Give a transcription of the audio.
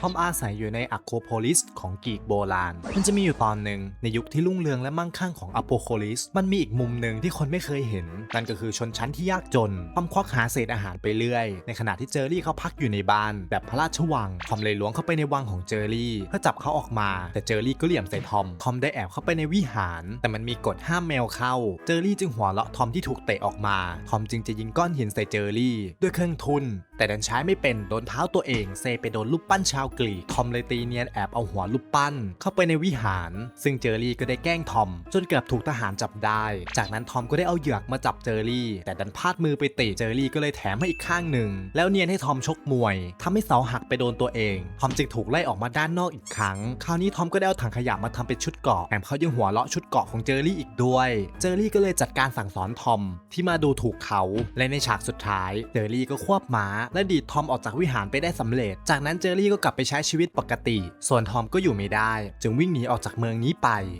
ทอมอาศัยอยู่ในอะโคโพลิสของกรีกโบราณ มันจะมีอยู่ตอนหนึ่งในยุคที่รุ่งเรืองและมั่งคั่งของอะโปโคลิส มันมีอีกมุมหนึ่งที่คนไม่เคยเห็น นั่นก็คือชนชั้นที่ยากจนทอมควักหาเศษอาหารไปเรื่อย ในขณะที่เจอรี่เขาพักอยู่ในบ้านแบบพระราชวัง ทอมเลยล้วงเข้าไปในวังของเจอรี่เพื่อจับเขาออกมา แต่เจอรี่ก็เหลี่ยมใส่ทอม ทอมได้แอบเข้าไปในวิหาร แต่มันมีกฎห้ามแมวเข้า เจอรี่จึงหัวเราะทอมที่ถูกเตะออกมา ทอมจึงจะยิงก้อนหินใส่เจอรี่ ด้วยเครื่องทุน แต่ดันใช้ไม่เป็นโดนเท้าตัวเองเซไปโดนรูปปั้นชาวกรีกทอมเลยตีเนียนแอบเอาหัวรูปปั้น เข้าไปในวิหาร ซึ่งเจอรี่ก็ได้แกล้งทอม จนเกือบถูกทหารจับได้ จากนั้นทอมก็ได้เอาเหยือกมาจับเจอรี่ แต่ดันพลาดมือไปติเจอรี่ก็เลยแถมให้อีกข้างหนึ่ง แล้วเนียนให้ทอมชกมวยทำให้เสาหักไปโดนตัวเอง ทอมจึงถูกไล่ออกมาด้านนอกอีกครั้ง คราวนี้ทอมก็ได้เอาถังขยะมาทำเป็นชุดเกาะแถมเขายังหัวเราะชุดเกาะของเจอรี่อีกด้วย เจอรี่ก็เลยจัดการสั่งสอนทอมที่มาดูถูกเขา และในฉากสุดท้าย เจอรี่ก็ควบม้าและดีดทอมออกจากวิหารไปได้สำเร็จ จากนั้นเจอรี่ก็กลับไปใช้ชีวิตปกติ ส่วนทอมก็อยู่ไม่ได้ จึงวิ่งหนีออกจากเมืองนี้ไป